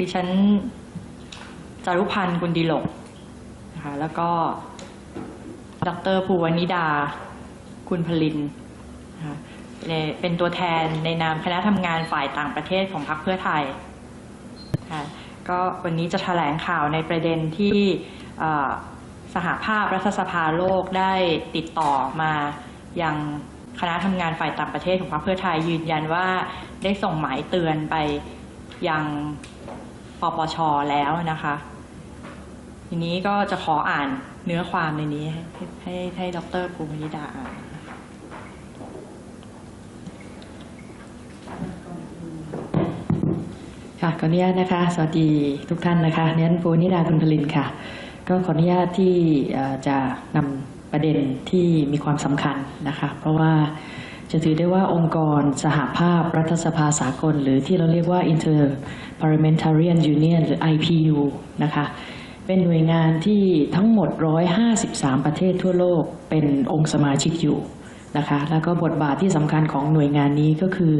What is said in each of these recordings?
ดิฉันจารุพันธ์กุลดิลกนะคะแล้วก็ดรภูวนิดา คุณพลินนะคะเป็นเป็นตัวแทนในนามคณะทำงานฝ่ายต่างประเทศของพรรคเพื่อไทยค่ะก็วันนี้จะแถลงข่าวในประเด็นที่สหภาพรัฐสภาโลกได้ติดต่อมายังคณะทำงานฝ่ายต่างประเทศของพรรคเพื่อไทยยืนยันว่าได้ส่งหมายเตือนไปยัง ปปชแล้วนะคะ ทีนี้ก็จะขออ่านเนื้อความในนี้ ให้ให้ให้ดรภูมินิดาอ่านค่ะขออนุญาตนะคะ สวัสดีทุกท่านนะคะเนียนปูนิดาคุณพลินค่ะ ก็ขออนุญาตที่จะนำประเด็นที่มีความสำคัญนะคะ เพราะว่า จะถือได้ว่าองค์กรสหภาพรัฐสภาสากล หรือที่เราเรียกว่า Inter Parliamentarian Union หรือ IPU นะคะเป็นหน่วยงานที่ทั้งหมด 153 ประเทศทั่วโลกเป็นองค์สมาชิกอยู่นะคะแล้วก็บทบาทที่สำคัญของหน่วยงานนี้ก็คือ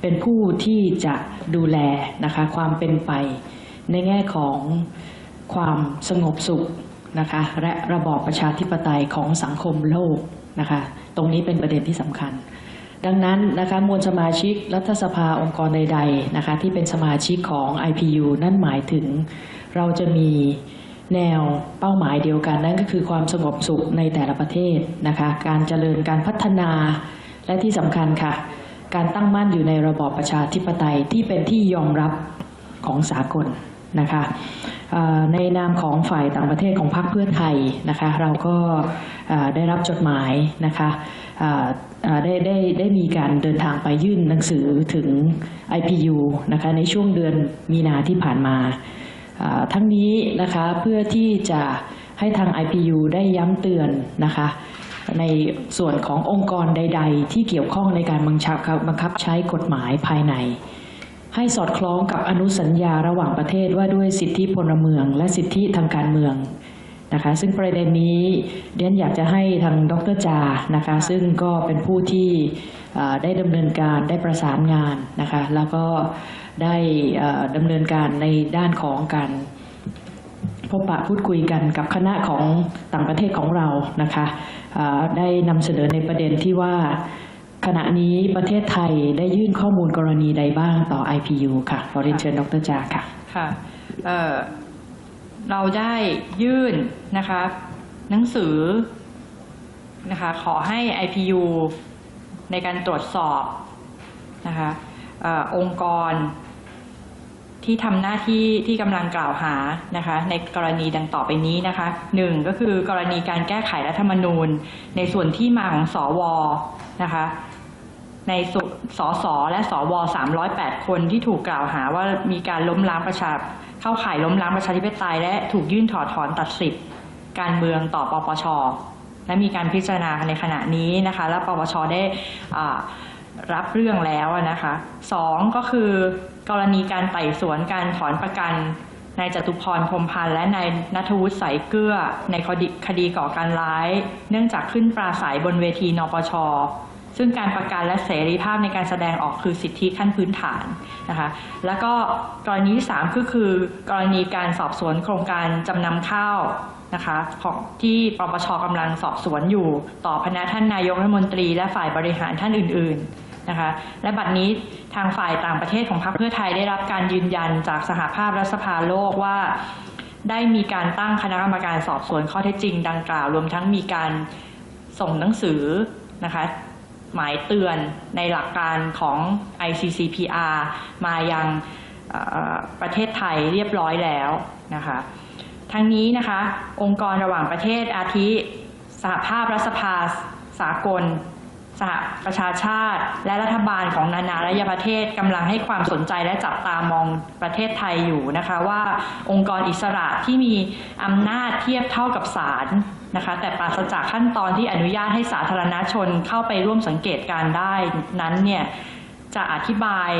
เป็นผู้ที่จะดูแลนะคะความเป็นไปในแง่ของความสงบสุขนะคะและระบอบประชาธิปไตยของสังคมโลกนะคะตรงนี้เป็นประเด็นที่สำคัญ ดังนั้นนะคะมวลสมาชิกรัฐสภาองค์กรใดๆนะคะที่เป็นสมาชิกของ IPU นั่นหมายถึงเราจะมีแนวเป้าหมายเดียวกัน นั่นก็คือความสงบสุขในแต่ละประเทศนะคะการเจริญการพัฒนาและที่สำคัญค่ะ การตั้งมั่นอยู่ในระบอบประชาธิปไตยที่เป็นที่ยอมรับของสากลนะคะในนามของฝ่ายต่างประเทศของพรรคเพื่อไทยนะคะเราก็ได้รับจดหมายนะคะ ได้ได้ได้มีการเดินทางไปยื่นหนังสือถึง IPU นะคะในช่วงเดือนมีนาที่ผ่านมาอ่าทั้งนี้นะคะเพื่อที่จะให้ทาง IPU ได้ย้ำเตือนนะคะในส่วนขององค์กรใด ๆ ที่เกี่ยวข้องในการบังคับบังคับใช้กฎหมายภายใน ให้สอดคล้องกับอนุสัญญาระหว่างประเทศว่าด้วยสิทธิพลเมือง และสิทธิทางการเมือง นะคะซึ่งประเด็นนี้เดียนอยากจะให้ทางดรจานะคะซึ่งก็เป็นผู้ที่ได้ดำเนินการได้ประสานงานนะคะแล้วก็ได้ดำเนินการในด้านของการพบปะพูดคุยกันกับคณะของต่างประเทศของเรานะคะได้นำเสนอในประเด็นที่ว่าขณะนี้ประเทศไทยได้ยื่นข้อมูลกรณีใดบ้างต่อ IPU ค่ะขอเรียนเชิญดรจาค่ะค่ะ เราได้ยื่นนะคะหนังสือนะคะขอให้ IPU ในการตรวจสอบนะคะอองค์กรที่ทำหน้าที่ที่กำลังกล่าวหานะคะในกรณีดังต่อไปนี้นะคะหนึ่งก็คือกรณีการแก้ไขรัฐธรรมนูญ ในส่วนที่มาของสวนะคะในสสสและสว308 คนที่ถูกกล่าวหาว่ามีการล้มล้างประชา เข้าข่ายล้มล้างประชาธิปไตยและถูกยื่นถอดถอนตัดสิทธิ์การเมืองต่อปปช และมีการพิจารณาในขณะนี้นะคะ และปปชได้รับเรื่องแล้วนะคะสองก็คือกรณีการไต่สวนการถอนประกันนายจตุพรพรมพันธ์และนายนัทวุฒิใสายเกลือในคดีคดีก่อการร้าย เนื่องจากขึ้นปราศัยบนเวทีนปช ซึ่งการประกันและเสรีภาพในการแสดงออกคือสิทธิขั้นพื้นฐานนะคะแล้วก็กรณีที่สามก็คือกรณีการสอบสวนโครงการจำนำข้าวนะคะของที่ปปชกำลังสอบสวนอยู่ต่อพนักท่านนายกรัฐมนตรี และฝ่ายบริหารท่านอื่น ๆนะคะและบัดนี้ทางฝ่ายต่างประเทศของพรรคเพื่อไทยได้รับการยืนยันจากสหภาพรัฐสภาโลกว่า ได้มีการตั้งคณะกรรมการสอบสวนข้อเท็จจริง ดังกล่าว รวมทั้งมีการส่งหนังสือนะคะ หมายเตือนในหลักการของ ICCPR มายังประเทศไทยเรียบร้อยแล้วนะคะทั้งนี้นะคะองค์กรระหว่างประเทศอาทิสหภาพรัฐสภาสากล สหประชาชาติ และรัฐบาลของนานาระยประเทศกำลังให้ความสนใจและจับตามองประเทศไทยอยู่นะคะว่าองค์กรอิสระที่มีอำนาจเทียบเท่ากับศาล นะคะแต่ปราศจากขั้นตอนที่อนุญาตให้สาธารณชนเข้าไปร่วมสังเกตการได้นั้นเนี่ยจะอธิบาย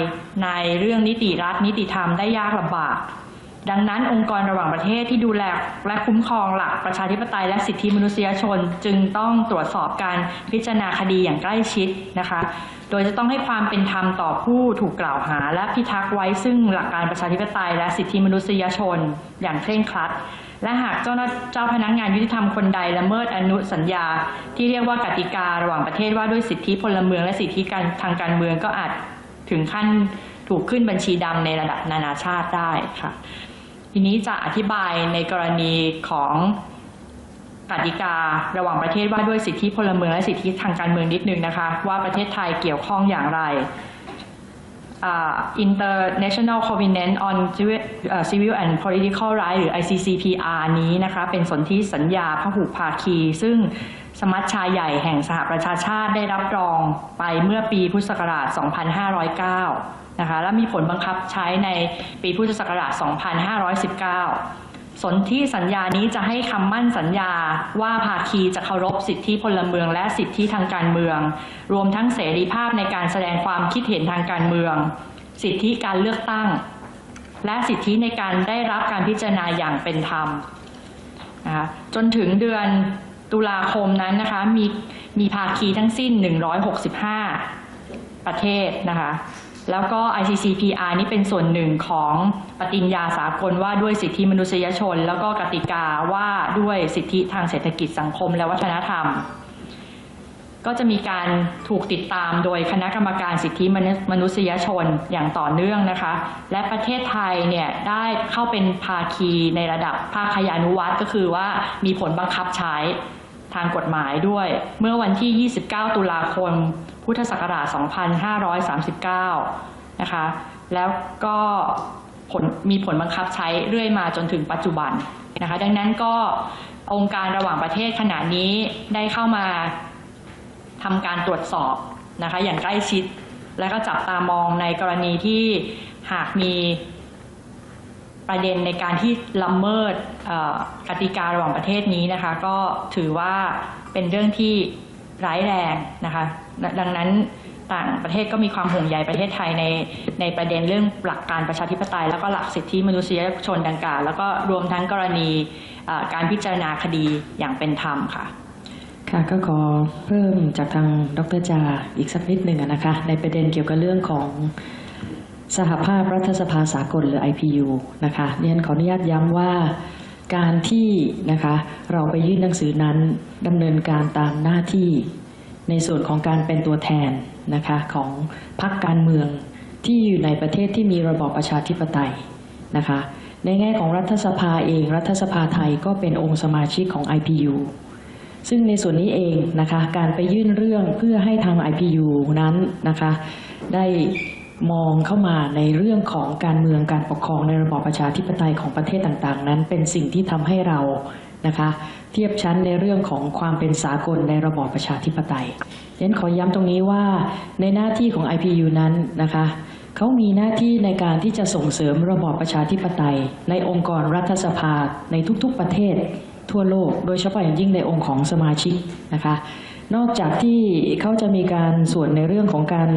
ในเรื่องนิติรัฐนิติธรรมได้ยากลำบาก ดังนั้นองค์กรระหว่างประเทศที่ดูแลและคุ้มครองหลักประชาธิปไตยและสิทธิมนุษยชนจึงต้องตรวจสอบการพิจารณาคดีอย่างใกล้ชิดนะคะ โดยจะต้องให้ความเป็นธรรมต่อผู้ถูกกล่าวหา และพิทักษ์ไว้ซึ่งหลักการประชาธิปไตยและสิทธิมนุษยชน อย่างเคร่งครัด และหากเจ้าเจ้าพนักงานยุติธรรมคนใดละเมิดอนุสัญญา ที่เรียกว่ากติการะหว่างประเทศว่าด้วยสิทธิพลเมืองและสิทธิการทางการเมืองก็อาจถึงขั้นถูกขึ้นบัญชีดำในระดับนานาชาติได้ค่ะ ทีนี้จะอธิบายในกรณีของกติการะหว่างประเทศว่าด้วยสิทธิพลเมืองและสิทธิทางการเมืองนิดนึงนะคะ ว่าประเทศไทยเกี่ยวข้องอย่างไร อ่า International Covenant on Civil เอ่อ Civil and Political Rights หรือ ICCPR นี้นะคะเป็นสนธิสัญญาพหุภาคี ซึ่งสมัชชาใหญ่แห่งสหประชาชาติได้รับรองไปเมื่อปีพุทธศักราช 2509 นะคะและมีผลบังคับใช้ในปีพุทธศักราช 2519 สนธิสัญญานี้จะให้คำมั่นสัญญาว่าภาคีจะเคารพสิทธิพลเมืองและสิทธิทางการเมือง รวมทั้งเสรีภาพในการแสดงความคิดเห็นทางการเมือง สิทธิการเลือกตั้ง และสิทธิในการได้รับการพิจารณาอย่างเป็นธรรมนะคะจนถึงเดือนตุลาคมนั้นนะคะมีมีภาคีทั้งสิ้น 165 ประเทศนะคะ แล้วก็ ICCPR นี่เป็นส่วนหนึ่งของปฏิญญาสากลว่าด้วยสิทธิมนุษยชน แล้วก็กติกาว่าด้วยสิทธิทางเศรษฐกิจสังคมและวัฒนธรรม ก็จะมีการถูกติดตามโดยคณะกรรมการสิทธิมนุษยชนอย่างต่อเนื่องนะคะ และประเทศไทยเนี่ยได้เข้าเป็นภาคีในระดับภาคยานุวัตก็คือว่ามีผลบังคับใช้ ทางกฎหมายด้วย เมื่อวันที่ 29 ตุลาคม พุทธศักราช 2539 นะคะ แล้วก็ผลมีผลบังคับใช้เรื่อยมาจนถึงปัจจุบันนะคะ ดังนั้นก็องค์การระหว่างประเทศขณะนี้ได้เข้ามาทำการตรวจสอบนะคะอย่างใกล้ชิด และก็จับตามองในกรณีที่หากมี ประเด็นในการที่ละเมิดกติการะหว่างประเทศนี้นะคะ ก็ถือว่าเป็นเรื่องที่ร้ายแรงนะคะ ดังนั้นต่างประเทศก็มีความห่วงใยประเทศไทยในในประเด็นเรื่องหลักการประชาธิปไตย แล้วก็หลักสิทธิมนุษยชนดังกล่าวแล้วก็รวมทั้งกรณีการพิจารณาคดีอย่างเป็นธรรมค่ะค่ะก็ขอเพิ่มจากทางดรจาอีกสักนิดหนึ่งนะคะ ในประเด็นเกี่ยวกับเรื่องของ สหภาพรัฐสภาสากลหรือ IPU นะคะเรียนขออนุญาตย้ำว่าการที่นะคะเราไปยื่นหนังสือนั้นดำเนินการตามหน้าที่ในส่วนของการเป็นตัวแทนนะคะของพรรคการเมืองที่อยู่ในประเทศที่มีระบอบประชาธิปไตยนะคะในแง่ของรัฐสภาเอง รัฐสภาไทยก็เป็นองค์สมาชิกของ IPU ซึ่งในส่วนนี้เองนะคะการไปยื่นเรื่องเพื่อให้ทาง IPU นั้นนะคะได้ มองเข้ามาในเรื่องของการเมืองการปกครองในระบอบประชาธิปไตยของประเทศต่างๆ นั้น เป็นสิ่งที่ทำให้เรานะคะเทียบชั้นในเรื่องของความเป็นสากลในระบอบประชาธิปไตยฉะนั้นขอย้ำตรงนี้ว่าในหน้าที่ของ IPU นั้นนะคะเขามีหน้าที่ในการที่จะส่งเสริมระบอบประชาธิปไตย ในองค์กรรัฐสภาในทุกๆประเทศทั่วโลก โดยเฉพาะอย่างยิ่งในองค์ของสมาชิกนะคะนอกจากที่เขาจะมีการส่วนในเรื่องของการ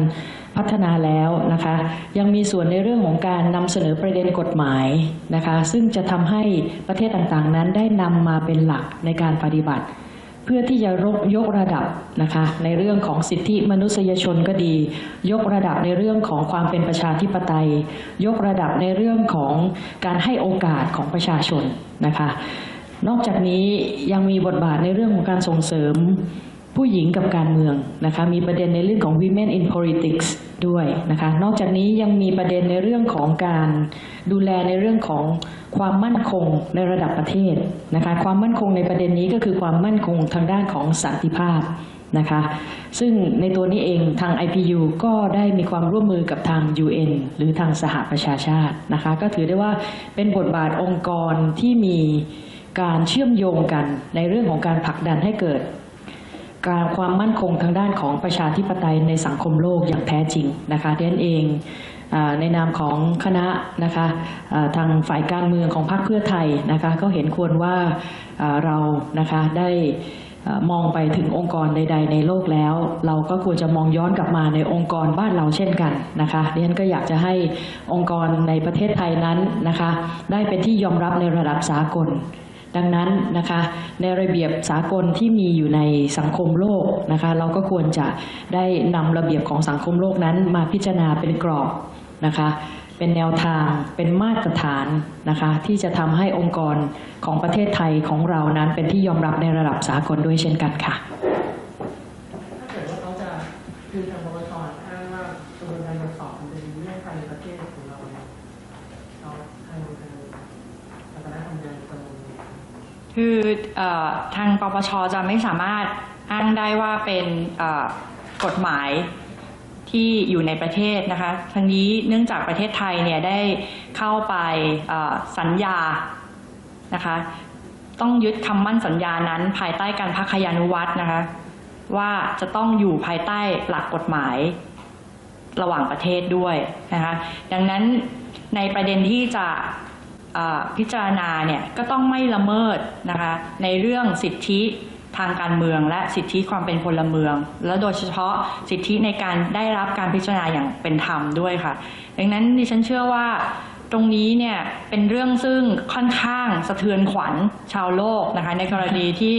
พัฒนาแล้วนะคะ ยังมีส่วนในเรื่องของการนำเสนอประเด็นกฎหมายนะคะ ซึ่งจะทำให้ประเทศต่างๆ นั้นได้นำมาเป็นหลักในการปฏิบัติ เพื่อที่จะยกระดับนะคะ ในเรื่องของสิทธิมนุษยชนก็ดี ยกระดับในเรื่องของความเป็นประชาธิปไตย ยกระดับในเรื่องของการให้โอกาสของประชาชนนะคะ นอกจากนี้ยังมีบทบาทในเรื่องของการส่งเสริม ผู้หญิงกับการเมืองนะคะมีประเด็นในเรื่องของ women in politics ด้วยนะคะนอกจากนี้ยังมีประเด็นในเรื่องของการดูแลในเรื่องของความมั่นคงในระดับประเทศนะคะความมั่นคงในประเด็นนี้ก็คือความมั่นคงทางด้านของสันติภาพนะคะซึ่งในตัวนี้เองทาง IPU ก็ได้มีความร่วมมือกับทาง UN หรือทางสหประชาชาตินะคะก็ถือได้ว่าเป็นบทบาทองค์กรที่มีการเชื่อมโยงกันในเรื่องของการผลักดันให้เกิด การความมั่นคงทางด้านของประชาธิปไตยในสังคมโลกอย่างแท้จริงนะคะดันั้นเองในนามของคณะนะคะทางฝ่ายการเมืองของพรรคเพื่อไทยนะคะก็เห็นควรว่าเรานะคะได้มองไปถึงองค์กรใด ๆ ในโลกแล้ว เราก็ควรจะมองย้อนกลับมาในองค์กรบ้านเราเช่นกันนะคะดิฉันก็อยากจะให้องค์กรในประเทศไทยนั้นนะคะได้เป็นที่ยอมรับในระดับสากล ดังนั้นนะคะในระเบียบสากลที่มีอยู่ในสังคมโลกนะคะเราก็ควรจะได้นำระเบียบของสังคมโลกนั้นมาพิจารณาเป็นกรอบนะคะเป็นแนวทางเป็นมาตรฐานนะคะที่จะทำให้องค์กรของประเทศไทยของเรานั้นเป็นที่ยอมรับในระดับสากลด้วยเช่นกันค่ะ คือเออทางปปชจะไม่สามารถอ้างได้ว่าเป็นเอ่อกฎหมายที่อยู่ในประเทศนะคะทั้งนี้เนื่องจากประเทศไทยเนี่ยได้เข้าไปเอ่อสัญญานะคะต้องยึดคำมั่นสัญญานั้นภายใต้การพักขยานุวัตรนะคะว่าจะต้องอยู่ภายใต้หลักกฎหมายระหว่างประเทศด้วยนะคะดังนั้นในประเด็นที่จะ พิจารณาเนี่ยก็ต้องไม่ละเมิดนะคะในเรื่องสิทธิทางการเมืองและสิทธิความเป็นพลเมือง แล้วโดยเฉพาะสิทธิในการได้รับการพิจารณาอย่างเป็นธรรมด้วยค่ะ ดังนั้นดิฉันเชื่อว่าตรงนี้เนี่ยเป็นเรื่องซึ่งค่อนข้างสะเทือนขวัญชาวโลกนะคะในกรณีที่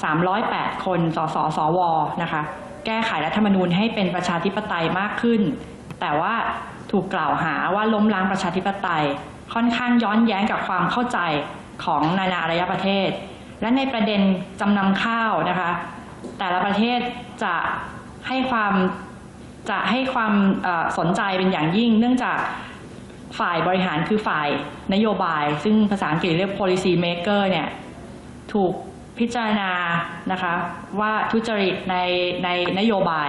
308 คนสสสวนะคะแก้ไขรัฐธรรมนูญให้เป็นประชาธิปไตยมากขึ้น แต่ว่า ถูกกล่าวหาว่าล้มล้างประชาธิปไตย ค่อนข้างย้อนแย้งกับความเข้าใจของนานาอารยประเทศ และในประเด็นจำนำข้าวนะคะ แต่ละประเทศจะให้ความจะให้ความสนใจเป็นอย่างยิ่ง เนื่องจากฝ่ายบริหารคือฝ่ายนโยบาย ซึ่งภาษาอังกฤษเรียก policy maker เนี่ยถูกพิจารณานะคะว่าทุจริตในในนโยบาย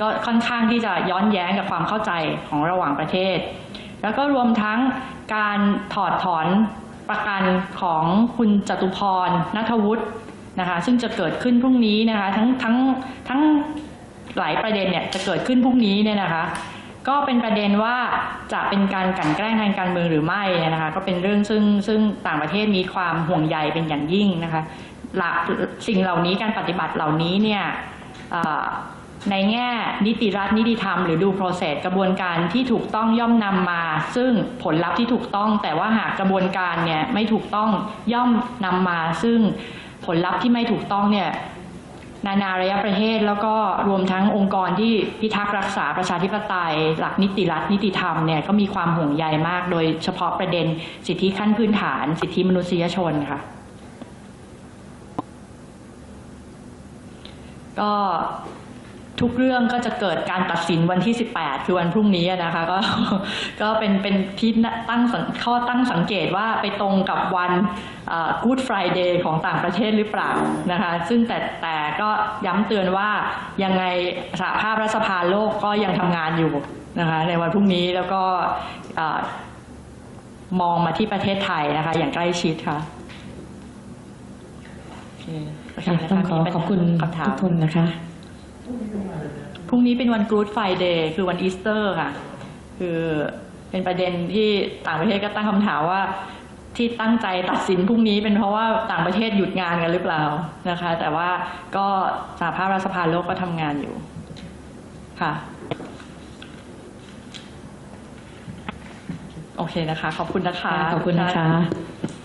ก็ค่อนข้างที่จะย้อนแย้งกับความเข้าใจของระหว่างประเทศ แล้วก็รวมทั้งการถอดถอนประกันของคุณจตุพรนัทวุฒินะคะซึ่งจะเกิดขึ้นพรุ่งนี้นะคะทั้งทั้งทั้งหลายประเด็นเนี่ยจะเกิดขึ้นพรุ่งนี้เนี่ยนะคะ ก็เป็นประเด็นว่าจะเป็นการกันแกล้งทางการเมืองหรือไม่นะคะก็เป็นเรื่องซึ่งซึ่งต่างประเทศมีความห่วงใยเป็นอย่างยิ่งนะคะหลักสิ่งเหล่านี้การปฏิบัติเหล่านี้เนี่ย ในแง่นิติรัฐนิติธรรมหรือดู process กระบวนการที่ถูกต้องย่อมนำมา ซึ่งผลลัพธ์ที่ถูกต้อง แต่ว่าหากกระบวนการเนี่ยไม่ถูกต้องย่อมนำมา ซึ่งผลลัพธ์ที่ไม่ถูกต้องเนี่ยนานาอารยประเทศแล้วก็รวมทั้งองค์กรที่พิทักษ์รักษาประชาธิปไตย หลักนิติรัฐนิติธรรมเนี่ยก็มีความห่วงใยมาก โดยเฉพาะประเด็นสิทธิขั้นพื้นฐาน สิทธิมนุษยชนค่ะ ก็ ทุกเรื่องก็จะเกิดการตัดสินวันที่ 18 คือวันพรุ่งนี้อะนะคะ ก็ก็เป็นเป็นที่ตั้งสังข้อตั้งสังเกตว่าไปตรงกับวันเอ่อ Good Friday ของต่างประเทศหรือเปล่านะคะ ซึ่งแต่แต่ก็ย้ำเตือนว่ายังไงสหภาพรัฐสภาโลกก็ยังทำงานอยู่นะคะในวันพรุ่งนี้แล้วก็เอ่อมองมาที่ประเทศไทยนะคะ อย่างใกล้ชิดค่ะโอเคโอเคค่ะนะคะต้องขอมีปัญหาขอบคุณคำถามทุกคนนะคะ พรุ่งนี้เป็นวันอะไรนะพรุ่งนี้เป็นวัน Good Friday คือวันอีสเตอร์ค่ะ คือเป็นประเด็นที่ต่างประเทศก็ตั้งคำถามว่าที่ตั้งใจตัดสินพรุ่งนี้เป็นเพราะว่าต่างประเทศหยุดงานกันหรือเปล่านะคะ แต่ว่าก็สหภาพรัฐสภาโลกก็ทำงานอยู่ค่ะ โอเคนะคะ ขอบคุณนะคะ ขอบคุณนะคะทุกท่าน